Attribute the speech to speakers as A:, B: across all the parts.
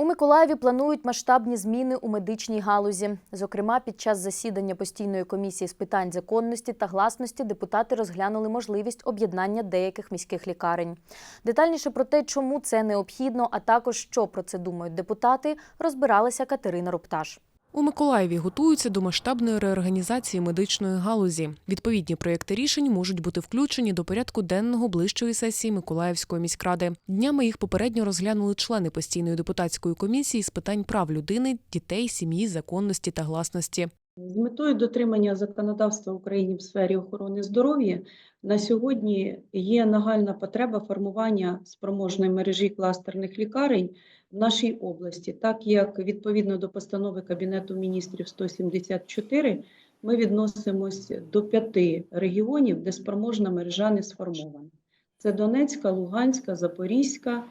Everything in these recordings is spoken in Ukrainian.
A: У Миколаєві планують масштабні зміни у медичній галузі. Зокрема, під час засідання постійної комісії з питань законності та гласності депутати розглянули можливість об'єднання деяких міських лікарень. Детальніше про те, чому це необхідно, а також що про це думають депутати, розбиралася Катерина Рупташ.
B: У Миколаєві готуються до масштабної реорганізації медичної галузі. Відповідні проєкти рішень можуть бути включені до порядку денного ближчої сесії Миколаївської міськради. Днями їх попередньо розглянули члени постійної депутатської комісії з питань прав людини, дітей, сім'ї, законності та гласності.
C: З метою дотримання законодавства України в сфері охорони здоров'я на сьогодні є нагальна потреба формування спроможної мережі кластерних лікарень в нашій області, так як відповідно до постанови Кабінету міністрів 174 ми відносимось до п'яти регіонів, де спроможна мережа не сформована. Це Донецька, Луганська, Запорізька,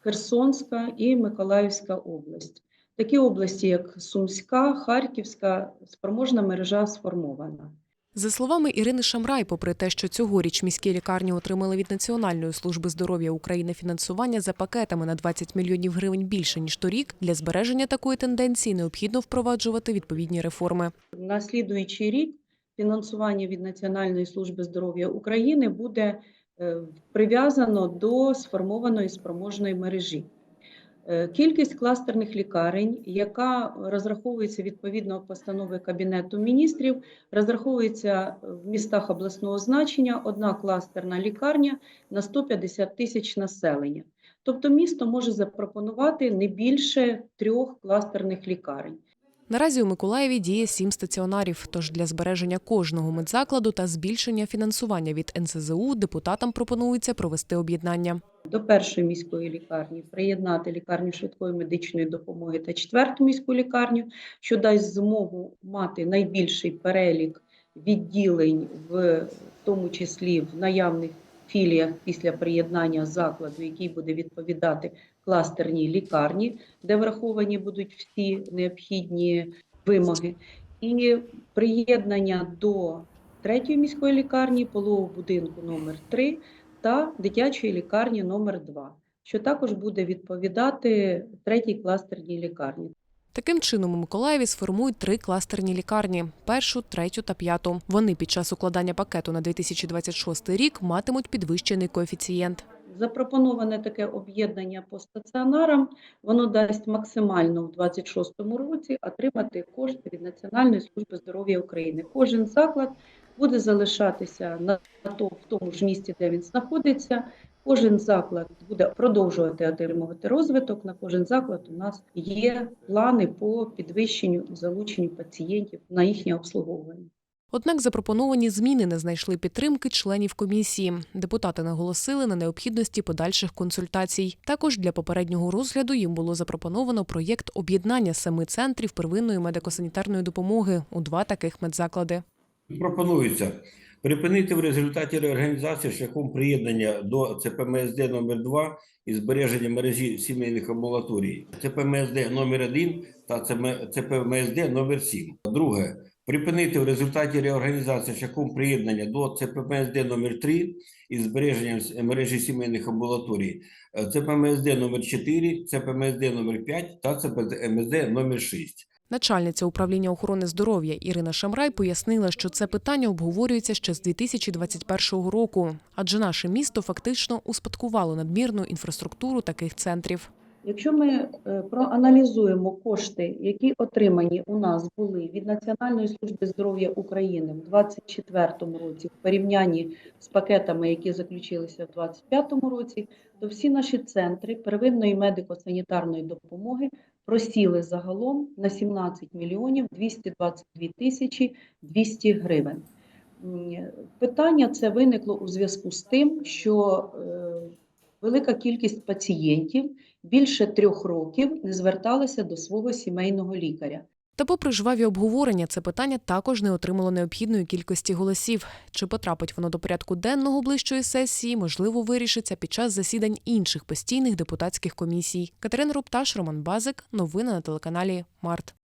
C: Херсонська і Миколаївська область. Такі області, як Сумська, Харківська, спроможна мережа сформована.
B: За словами Ірини Шамрай, попри те, що цьогоріч міські лікарні отримали від Національної служби здоров'я України фінансування за пакетами на 20 мільйонів гривень більше ніж торік, для збереження такої тенденції необхідно впроваджувати відповідні реформи.
C: На слідуючий рік фінансування від Національної служби здоров'я України буде е, прив'язано до сформованої спроможної мережі. Е, Кількість кластерних лікарень, яка розраховується відповідно постанови Кабінету міністрів, розраховується в містах обласного значення одна кластерна лікарня на 150 тисяч населення. Тобто місто може запропонувати не більше трьох кластерних лікарень.
B: Наразі у Миколаєві діє сім стаціонарів. Тож для збереження кожного медзакладу та збільшення фінансування від НСЗУ депутатам пропонується провести об'єднання.
C: до першої міської лікарні приєднати лікарню швидкої медичної допомоги та четверту міську лікарню, що дасть змогу мати найбільший перелік відділень, в тому числі в наявних філіях після приєднання закладу, який буде відповідати кластерній лікарні, де враховані будуть всі необхідні вимоги, і приєднання до третьої міської лікарні, пологового будинку номер 3 та дитячої лікарні номер 2 що також буде відповідати третій кластерній лікарні.
B: Таким чином у Миколаєві сформують три кластерні лікарні: першу, третю та п'яту. Вони під час укладання пакету на 2026 рік матимуть підвищений коефіцієнт.
C: Запропоноване таке об'єднання по стаціонарам, воно дасть максимально в 2026 році отримати кошти від Національної служби здоров'я України. Кожен заклад буде залишатися на то- в тому ж місці, де він знаходиться. Кожен заклад буде продовжувати отримувати розвиток. На кожен заклад у нас є плани по підвищенню залученню пацієнтів на їхнє обслуговування.
B: Однак запропоновані зміни не знайшли підтримки членів комісії. Депутати наголосили на необхідності подальших консультацій. Також для попереднього розгляду їм було запропоновано проєкт об'єднання семи центрів первинної медико-санітарної допомоги у два таких медзаклади.
D: Пропонується припинити в результаті реорганізації шляхом приєднання до ЦПМСД номер 2 і збереження мережі сімейних амбулаторій ЦПМСД номер 1 та ЦПМСД номер 7. Друге. Припинити в результаті реорганізації шляхом приєднання до ЦПМСД номер 3 і збереженням мережі сімейних амбулаторій ЦПМСД номер 4, ЦПМСД номер 5 та ЦПМСД номер 6.
B: Начальниця управління охорони здоров'я Ірина Шамрай пояснила, що це питання обговорюється ще з 2021 року, адже наше місто фактично успадкувало надмірну інфраструктуру таких центрів.
C: Якщо ми е, проаналізуємо кошти, які отримані у нас були від Національної служби здоров'я України в 2024 році, в порівнянні з пакетами, які заключилися в 2025 році, то всі наші центри первинної медико-санітарної допомоги просіли загалом на 17 мільйонів 222 тисячі 200 гривень. Питання це виникло у зв'язку з тим, що е, велика кількість пацієнтів більше трьох років не зверталася до свого сімейного лікаря.
B: Та, попри жваві обговорення, це питання також не отримало необхідної кількості голосів. Чи потрапить воно до порядку денного ближчої сесії, можливо, вирішиться під час засідань інших постійних депутатських комісій. Катерина Рупташ, Роман Базик. Новини на телеканалі Март.